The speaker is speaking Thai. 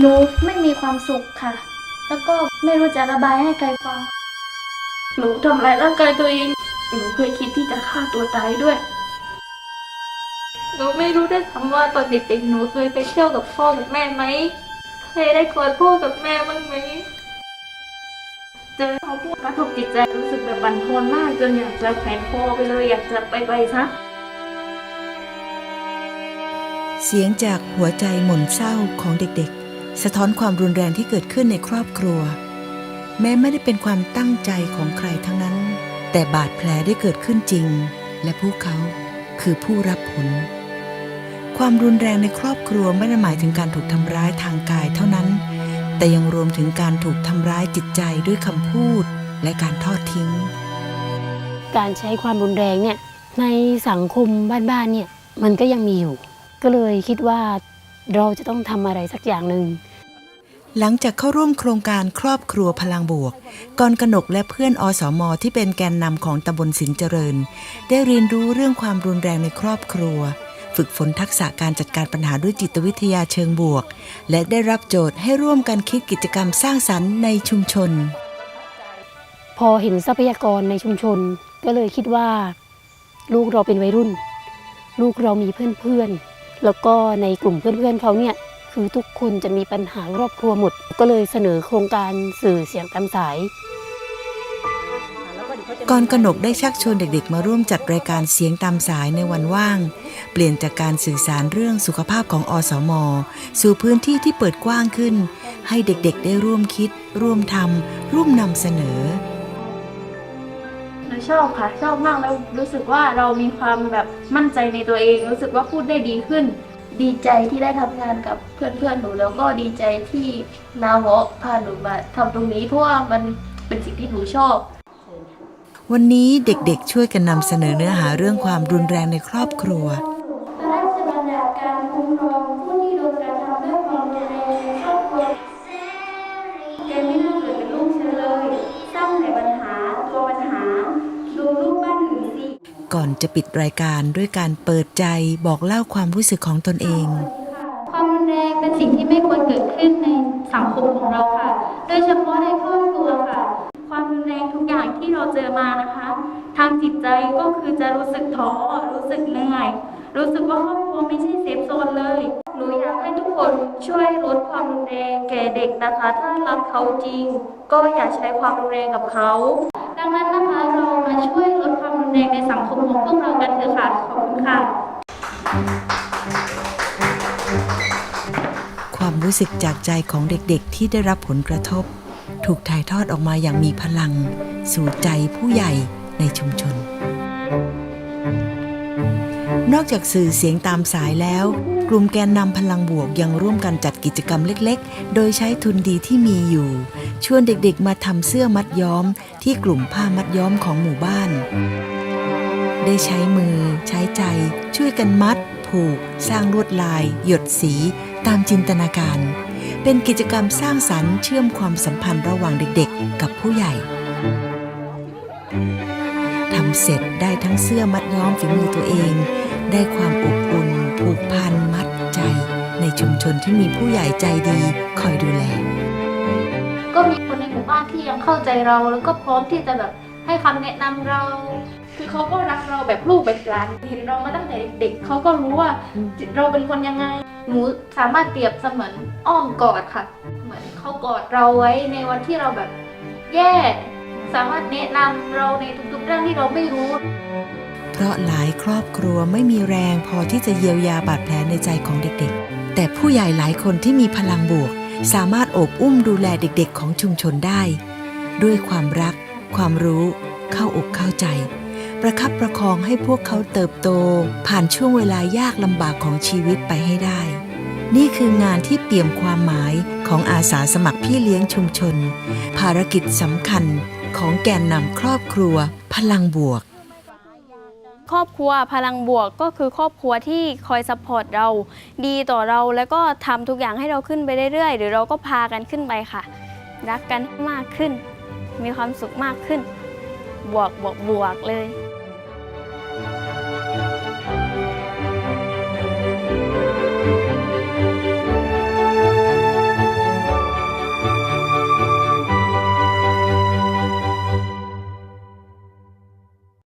หนูไม่มีความสุขค่ะ แล้วก็ไม่รู้จะระบายให้ใครฟัง หนูทำร้ายร่างกายตัวเอง หนูเคยคิดที่จะฆ่าตัวตายด้วย หนูไม่รู้ได้วยซ้ำว่าตอนเด็กๆหนูเคยไปเที่ยวกับพ่อกับแม่ไหมเคยได้กอดพ่อกับแม่บ้างไหม เจอเขาพูดกระทบจิตใจรู้สึกแบบบั่นทอนมากจนอยากจะแขวนคอไปเลยอยากจะไปไปซะเสียงจากหัวใจหม่นเศร้าของเด็กๆ สะท้อนความรุนแรงที่เกิดขึ้นในครอบครัว แม้ไม่ได้เป็นความตั้งใจของใครทั้งนั้น แต่บาดแผลได้เกิดขึ้นจริง และพวกเขาคือผู้รับผล ความรุนแรงในครอบครัวไม่ได้หมายถึงการถูกทำร้ายทางกายเท่านั้น แต่ยังรวมถึงการถูกทำร้ายจิตใจด้วยคำพูดและการทอดทิ้ง การใช้ความรุนแรงเนี่ยในสังคมบ้านๆเนี่ยมันก็ยังมีอยู่ ก็เลยคิดว่าเราจะต้องทำอะไรสักอย่างหนึ่ง หลังจากเข้าร่วมโครงการครอบครัวพลังบวกกรกนกและเพื่อนอสมที่เป็นแกนนำของตำบลสินเจริญ ได้เรียนรู้เรื่องความรุนแรงในครอบครัว ฝึกฝนทักษะการจัดการปัญหาด้วยจิตวิทยาเชิงบวก และได้รับโจทย์ให้ร่วมกันคิดกิจกรรมสร้างสรรค์ในชุมชน พอเห็นทรัพยากรในชุมชน ก็เลยคิดว่า ลูกเราเป็นวัยรุ่น ลูกเรามีเพื่อนๆแล้วก็ในกลุ่มเพื่อนๆเขาเนี่ย คือทุกคนจะมีปัญหาครอบครัวหมด ก็เลยเสนอโครงการสื่อเสียงตามสายกรกนกได้ชักชวนเด็กๆ มาร่วมจัดรายการเสียงตามสายในวันว่าง เปลี่ยนจากการสื่อสารเรื่องสุขภาพของอสม สู่พื้นที่ที่เปิดกว้างขึ้น ให้เด็กๆ ได้ร่วมคิด ร่วมทำร่วมนำเสนอหนูชอบค่ะ ชอบมากแล้วรู้สึกว่าเรามีความแบบมั่นใจในตัวเอง รู้สึกว่าพูดได้ดีขึ้น ดีใจที่ได้ทำงานกับเพื่อนๆหนู แล้วก็ดีใจที่นาวะพาหนูมาทำตรงนี้เพราะว่ามันเป็นสิ่งที่หนูชอบ วันนี้เด็กๆช่วยกันนำเสนอเนื้อหาเรื่องความรุนแรงในครอบครัว พระราชบัญญัติการคุ้มครองผู้ ก่อนจะปิดรายการด้วยการเปิดใจบอกเล่าความรู้สึกของตนเอง ความรุนแรงเป็นสิ่งที่ไม่ควรเกิดขึ้นในสังคมของเราค่ะ โดยเฉพาะในครอบครัวค่ะ ความรุนแรงทุกอย่างที่เราเจอมานะคะ ทางจิตใจก็คือจะรู้สึกท้อ รู้สึกเหนื่อย รู้สึกว่าครอบครัวไม่ใช่เซฟโซนเลยหนูอยากให้ทุกคนช่วยลดความรุนแรงแก่เด็กนะคะ ถ้ารักเขาจริง ก็อย่าใช้ความรุนแรงกับเขา ดังนั้น ดงในสังคมของพวกเรากันเถอะค่ะ ขอบคุณค่ะ ความรู้สึกจากใจของเด็กๆ ที่ได้รับผลกระทบ ถูกถ่ายทอดออกมาอย่างมีพลัง สู่ใจผู้ใหญ่ในชุมชน นอกจากสื่อเสียงตามสายแล้ว กลุ่มแกนนำพลังบวกยังร่วมกันจัดกิจกรรมเล็กๆ โดยใช้ทุนดีที่มีอยู่ ชวนเด็กๆมาทำเสื้อมัดย้อมที่กลุ่มผ้ามัดย้อมของหมู่บ้าน ได้ใช้มือ ใช้ใจ ช่วยกันมัด ผูก สร้างลวดลาย หยดสี ตามจินตนาการ เป็นกิจกรรมสร้างสรรค์เชื่อมความสัมพันธ์ระหว่างเด็กๆ กับผู้ใหญ่ทำเสร็จได้ทั้งเสื้อมัดย้อมฝีมือตัวเอง ได้ความอบอุ่นผูกพันมัดใจ ในชุมชนที่มีผู้ใหญ่ใจดีคอยดูแล ก็มีคนในหมู่บ้านที่ยังเข้าใจเราแล้วก็พร้อมที่จะแบบ ให้คำแนะนำเรา คือเขาก็รักเราแบบลูกแบบหลานเห็นเรามาตั้งแต่เด็กๆเขาก็รู้ว่าเราเป็นคนยังไงหนูสามารถเปรียบเสมือนอ้อมกอดค่ะ เหมือนเขากอดเราไว้ในวันที่เราแบบแย่ สามารถแนะนำเราในทุกๆเรื่องที่เราไม่รู้เพราะหลายครอบครัวไม่มีแรงพอที่จะเยียวยาบาดแผลในใจของเด็กๆ แต่ผู้ใหญ่หลายคนที่มีพลังบวก สามารถโอบอุ้มดูแลเด็กๆ ของชุมชนได้ ด้วยความรัก ความรู้เข้าอกเข้าใจ ประคับประคองให้พวกเขาเติบโต ผ่านช่วงเวลายากลำบากของชีวิตไปให้ได้ นี่คืองานที่เปี่ยมความหมายของอาสาสมัครพี่เลี้ยงชุมชน ภารกิจสำคัญของแกนนำครอบครัว พลังบวกครอบครัวพลังบวกก็คือครอบครัวที่คอยซัพพอร์ตเรา ดีต่อเราแล้วก็ทำทุกอย่างให้เราขึ้นไปเรื่อยๆ หรือเราก็พากันขึ้นไปค่ะ รักกันมากขึ้น มีความสุขมากขึ้น บวกบวกบวกเลย